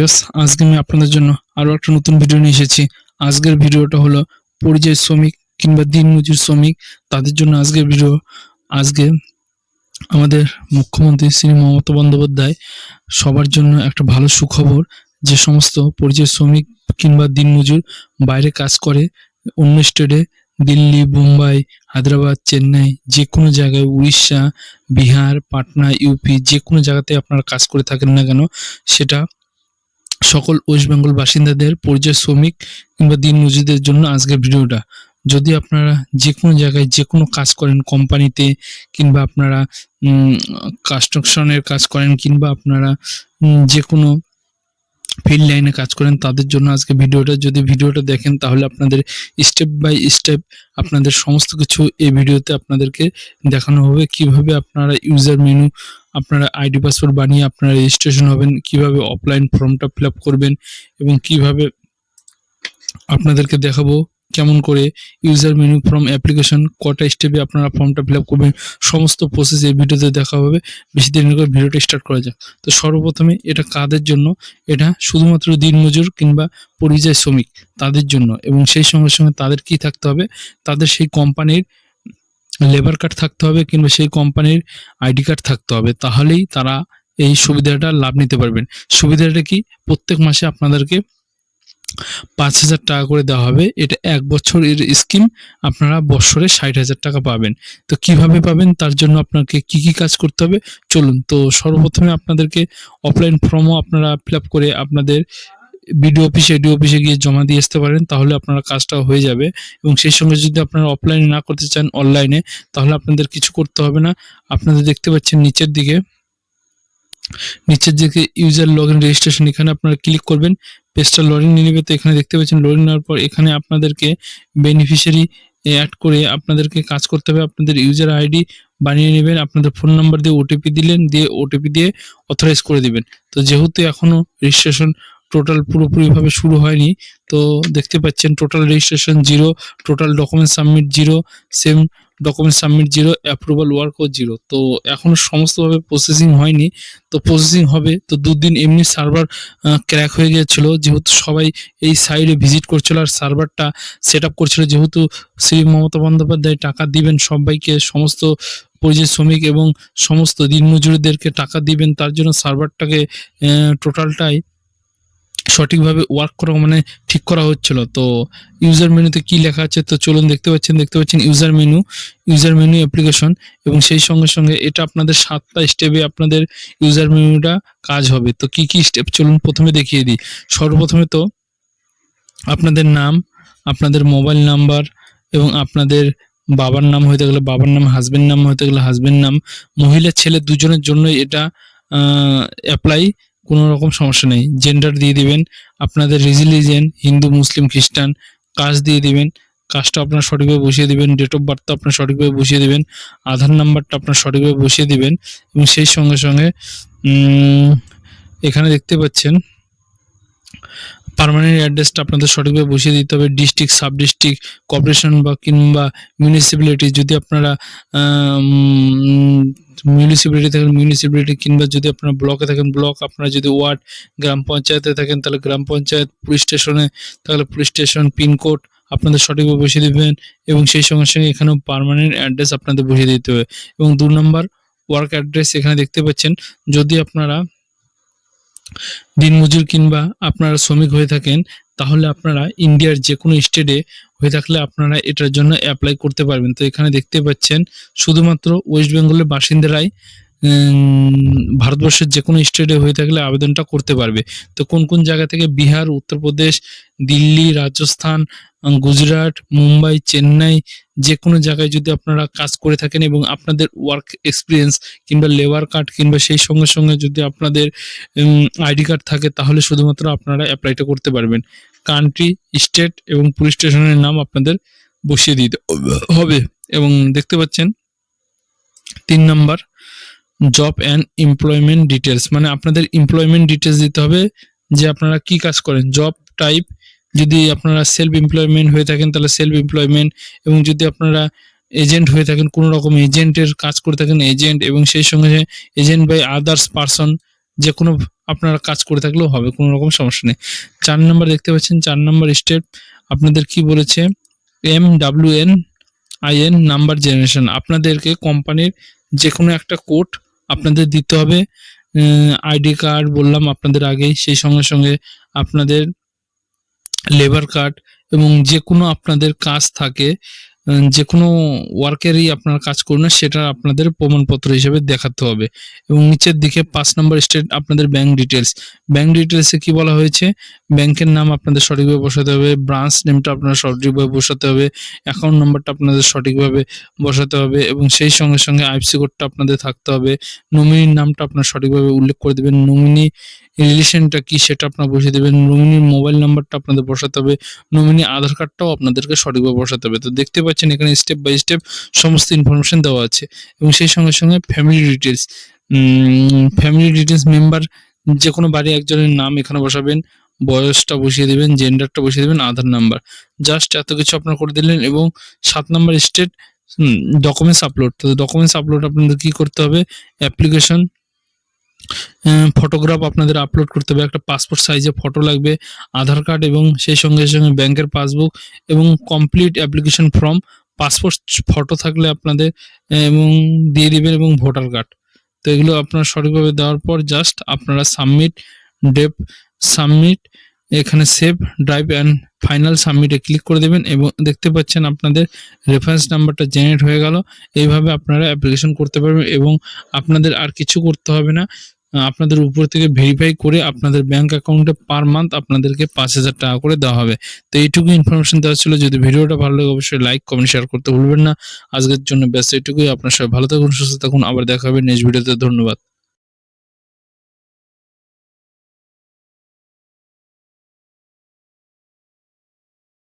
Viewers, আজকে আমি আপনাদের জন্য আরও একটা নতুন ভিডিও নিয়ে এসেছি। আজকের ভিডিওটা হলো পরিযায়ী শ্রমিক কিংবা দিনমজুর শ্রমিক, তাদের জন্য আজকের ভিডিও আজকে আমাদের মুখ্যমন্ত্রী শ্রী মমতা বন্দ্যোপাধ্যায় সবার জন্য একটা ভালো সুখবর, যে সমস্ত পরিযায়ী শ্রমিক কিংবা দিনমজুর বাইরে কাজ করে, অন্য স্টেটে দিল্লি, মুম্বাই, হায়দ্রাবাদ, চেন্নাই, যে কোনো জায়গায়, উড়িষ্যা, বিহার, পাটনা, ইউপি, যে কোনো জায়গাতে আপনারা কাজ করে থাকেন না কেন, সেটা সকল ওয়েস্ট বেঙ্গল বাসিন্দাদের, পরিযায়ী শ্রমিক কিংবা দিন দিনমজুরদের জন্য আজকের ভিডিওটা। যদি আপনারা যে কোনো জায়গায় যে কোনো কাজ করেন কোম্পানিতে কিংবা আপনারা কনস্ট্রাকশনের কাজ করেন কিংবা আপনারা যে কোনো ফিল্ড লাইনে কাজ করেন, তাদের জন্য আজকে ভিডিওটা, যদি ভিডিওটা দেখেন, তাহলে আপনাদের স্টেপ বাই স্টেপ আপনাদের সমস্ত কিছু এই ভিডিওতে আপনাদেরকে দেখানো হবে। কীভাবে আপনারা ইউজার মেনু আপনারা আইডি পাসওয়ার্ড বানিয়ে আপনারা রেজিস্ট্রেশন হবেন, কীভাবে অফলাইন ফর্মটা ফিল করবেন এবং কীভাবে আপনাদেরকে দেখাবো কেমন করে ইউজার মেনু ফর্ম অ্যাপ্লিকেশন কটা স্টেপে আপনারা ফর্মটা ফিল আপ করবেন, সমস্ত প্রসেস এই ভিডিওতে দেখা হবে। বেশি দেরি করে ভিডিওটা স্টার্ট করা যাক। তো সর্বপ্রথমে এটা কাদের জন্য? এটা শুধুমাত্র দিনমজুর কিংবা পরিযায়ী শ্রমিক তাদের জন্য এবং সেই সঙ্গে সঙ্গে তাদের কি থাকতে হবে? তাদের সেই কোম্পানির লেবার কার্ড থাকতে হবে কিংবা সেই কোম্পানির আইডি কার্ড থাকতে হবে। তাহলেই তারা এই সুবিধাটা লাভ নিতে পারবেন। সুবিধাটা কি? প্রত্যেক মাসে আপনাদেরকে পাঁচ হাজার টাকা করে দেওয়া হবে। এটা এক বছরের স্কিম আপনারা বছরে ষাট হাজার টাকা পাবেন। তো কীভাবে পাবেন? তার জন্য আপনাকে কি কি কাজ করতে হবে? চলুন, তো সর্বপ্রথমে আপনাদেরকে অফলাইন ফর্মও আপনারা ফিল করে আপনাদের বিডিও অফিসে এডিও অফিসে গিয়ে জমা দিয়ে আসতে পারেন, তাহলে আপনারা কাজটা হয়ে যাবে। এবং সেই সঙ্গে যদি আপনারা অফলাইনে না করতে চান অনলাইনে তাহলে আপনাদের কিছু করতে হবে না। আপনাদের দেখতে পাচ্ছেন নিচের দিকে নিচের দিকে ইউজার লগ রেজিস্ট্রেশন এখানে আপনারা ক্লিক করবেন পেজটা লোডিং নিয়ে নেবে। তো এখানে দেখতে পাচ্ছেন লোডিং নেওয়ার পর এখানে আপনাদেরকে বেনিফিশিয়ারি অ্যাড করে আপনাদেরকে কাজ করতে হবে। আপনাদের ইউজার আইডি বানিয়ে নেবেন, আপনাদের ফোন নাম্বার দিয়ে ওটিপি দিলেন, দিয়ে ওটিপি দিয়ে অথরাইজ করে দিবেন। তো যেহেতু এখনও রেজিস্ট্রেশন টোটাল পুরোপুরিভাবে শুরু হয়নি, তো দেখতে পাচ্ছেন total registration zero total document submit zero same document submit zero approval ওয়ার্কও zero তো এখনও সমস্তভাবে প্রসেসিং হয়নি। তো প্রসেসিং হবে। তো দুদিন এমনি সার্ভার ক্র্যাক হয়ে গিয়েছিল। যেহেতু সবাই এই সাইডে ভিজিট করছিল আর সার্ভারটা সেট আপ করছিল, যেহেতু শ্রী মমতা বন্দ্যোপাধ্যায় টাকা দিবেন সবাইকে, সমস্ত পরিযায়ী শ্রমিক এবং সমস্ত দিনমজুরিদেরকে টাকা দিবেন, তার জন্য সার্ভারটাকে টোটালটাই সঠিকভাবে ওয়ার্ক করা মানে ঠিক করা হচ্ছিল। তো ইউজার মেনুতে কি লেখা আছে? তো চলুন দেখতে পাচ্ছেন দেখতে পাচ্ছেন user menu user menu application এবং সেই সঙ্গে সঙ্গে এটা আপনাদের সাতটা স্টেপে আপনাদের ইউজার মেনুটা কাজ হবে। তো কি কি স্টেপ চলুন প্রথমে দেখিয়ে দিই। সর্বপ্রথমে তো আপনাদের নাম, আপনাদের মোবাইল নাম্বার এবং আপনাদের বাবার নাম হইতে গেলে বাবার নাম হাজবেন্ড নাম হইতে গেলে হাজবেন্ড নাম। মহিলা, ছেলে দুজনের জন্য এটা অ্যাপ্লাই কোনো রকম সমস্যা নেই। জেন্ডার দিয়ে দিবেন, আপনাদের রিলিজিয়ন হিন্দু, মুসলিম, খ্রিস্টান কাজ দিয়ে দিবেন। কাজটা আপনার সঠিকভাবে বসিয়ে দিবেন ডেট অফ বার্থটা আপনার সঠিকভাবে বসিয়ে দিবেন, আধার নাম্বারটা আপনার সঠিকভাবে বসিয়ে দিবেন এবং সেই সঙ্গে সঙ্গে এখানে দেখতে পাচ্ছেন পার্মানেন্ট অ্যাড্রেসটা আপনাদের সঠিকভাবে বসিয়ে দিতে হবে ডিস্ট্রিক্ট সাব ডিস্ট্রিক্ট কর্পোরেশন বা কিংবা মিউনিসিপ্যালিটি যদি আপনারা মিউনিসিপ্যালিটি থাকেন মিউনিসিপ্যালিটি কিংবা যদি আপনারা ব্লকে থাকেন ব্লক আপনারা যদি ওয়ার্ড, গ্রাম পঞ্চায়েতে থাকেন, তাহলে গ্রাম পঞ্চায়েত পুলিশ স্টেশনে তাহলে পুলিশ স্টেশন পিনকোড আপনাদের সঠিকভাবে বসিয়ে দিবেন এবং সেই সঙ্গে সঙ্গে এখানেও পার্মানেন্ট অ্যাড্রেস আপনাদের বসিয়ে দিতে হবে। এবং দু নম্বর ওয়ার্ক অ্যাড্রেস এখানে দেখতে পাচ্ছেন, যদি আপনারা দিনমজুর কিংবা আপনারা শ্রমিক হয়ে থাকেন, তাহলে আপনারা ইন্ডিয়ার যে কোনো স্টেটে হয়ে থাকলে আপনারা এটার জন্য অ্যাপ্লাই করতে পারবেন। তো এখানে দেখতে পাচ্ছেন, শুধুমাত্র ওয়েস্ট বেঙ্গলের বাসিন্দারাই ভারতবর্ষের যে কোনো স্টেটে হয়ে থাকলে আবেদনটা করতে পারবে। তো কোন কোন জায়গা থেকে বিহার, উত্তরপ্রদেশ, দিল্লি, রাজস্থান গুজরাট, মুম্বাই, চেন্নাই যে কোনো জায়গায় যদি আপনারা কাজ করে থাকেন এবং আপনাদের ওয়ার্ক এক্সপিরিয়েন্স কিংবা লেবার কার্ড কিংবা সেই সঙ্গে সঙ্গে যদি আপনাদের আইডি কার্ড থাকে, তাহলে শুধুমাত্র আপনারা অ্যাপ্লাইটা করতে পারবেন। কান্ট্রি স্টেট এবং পুলিশ স্টেশনের নাম আপনাদের বসিয়ে দিতে হবে। এবং দেখতে পাচ্ছেন, তিন number job and employment details মানে আপনাদের এমপ্লয়মেন্ট ডিটেলস দিতে হবে যে আপনারা কি কাজ করেন। জব টাইপ যদি আপনারা সেলফ এমপ্লয়মেন্ট হয়ে থাকেন, তাহলে সেলফ এমপ্লয়মেন্ট এবং যদি আপনারা এজেন্ট হয়ে থাকেন, কোনো রকম এজেন্টের কাজ করে থাকেন এজেন্ট এবং সেই সঙ্গে এজেন্ট বাই আদার্স পারসন যে কোনো আপনারা কাজ করে থাকলেও হবে, কোনো রকম সমস্যা নেই। চার নম্বর দেখতে পাচ্ছেন, চার নম্বর স্টেপ আপনাদের কি বলেছে? M W N I N number generation আপনাদেরকে কোম্পানির যে কোনো একটা কোড আপনাদের দিতে হবে। আইডি কার্ড বললাম আপনাদের আগেই, সেই সঙ্গে সঙ্গে আপনাদের লেবার কার্ড এবং যে কোনো আপনাদের কাজ থাকে যে কোনো ওয়ার্কেরই আপনার কাজ করুন সেটা আপনাদের প্রমাণপত্র হিসেবে দেখাতে হবে। এবং নিচের দিকে পাঁচ নম্বর স্টেট আপনাদের ব্যাংক ডিটেলস ব্যাংক ডিটেলসে কি বলা হয়েছে? ব্যাংকের নাম আপনাদের সঠিকভাবে বসাতে হবে ব্রাঞ্চ নেমটা আপনার সঠিকভাবে বসাতে হবে অ্যাকাউন্ট নাম্বারটা আপনাদের সঠিকভাবে বসাতে হবে, এবং সেই সঙ্গে সঙ্গে আইএফসি কোডটা আপনাদের থাকতে হবে। নমিনির নামটা আপনার সঠিকভাবে উল্লেখ করে দেবেন নমিনি রিলেশনটা কি সেটা আপনার বসিয়ে দেবেন নমিনির মোবাইল নাম্বারটা আপনাদের বসাতে হবে নমিনি আধার কার্ডটাও আপনাদেরকে সঠিকভাবে বসাতে হবে। তো দেখতে পাচ্ছেন, এখানে স্টেপ বাই স্টেপ সমস্ত ইনফরমেশন দেওয়া আছে। এবং সেই সঙ্গে সঙ্গে family details family details member যে কোনো বাড়ি একজনের নাম এখানে বসাবেন, বয়সটা বসিয়ে দেবেন জেন্ডারটা বসিয়ে দেবেন, আধার নাম্বার জাস্ট এত কিছু আপনার করে দিলেন এবং সাত নাম্বার স্টেট ডকুমেন্টস আপলোড তো ডকুমেন্টস আপলোড আপনাদের কি করতে হবে? অ্যাপ্লিকেশন ফটোগ্রাফ আপনাদের আপলোড করতে হবে। একটা পাসপোর্ট সাইজে ফটো লাগবে, আধার কার্ড এবং সেই সঙ্গে সঙ্গে ব্যাংকের পাসবুক এবং complete application form passport photo থাকলে আপনাদের, এবং দিয়ে দিবেন এবং ভোটার কার্ড তো এগুলো আপনার সঠিকভাবে দেওয়ার পর জাস্ট আপনারা সাবমিট ডেপ সাবমিট এখানে সেভ ড্রাইভ অ্যান্ড ফাইনাল সাবমিটে ক্লিক করে দেবেন এবং দেখতে পাচ্ছেন আপনাদের রেফারেন্স নাম্বারটা জেনারেট হয়ে গেল। এইভাবে আপনারা অ্যাপ্লিকেশন করতে পারবেন এবং আপনাদের আর কিছু করতে হবে না। আপনাদের উপর থেকে ভেরিফাই করে আপনাদের ব্যাংক অ্যাকাউন্টে পার মান্থ আপনাদেরকে পাঁচ হাজার টাকা করে দেওয়া হবে। তো এইটুকু ইনফরমেশন দেওয়া ছিল। যদি ভিডিওটা ভালো লাগে, অবশ্যই লাইক কমেন্ট শেয়ার করতে ভুলবেন না। আজকের জন্য ব্যস্ত এইটুকুই। আপনার সবাই ভালো থাকুন, সুস্থ থাকুন। আবার দেখা হবে নেক্সট ভিডিওতে ধন্যবাদ।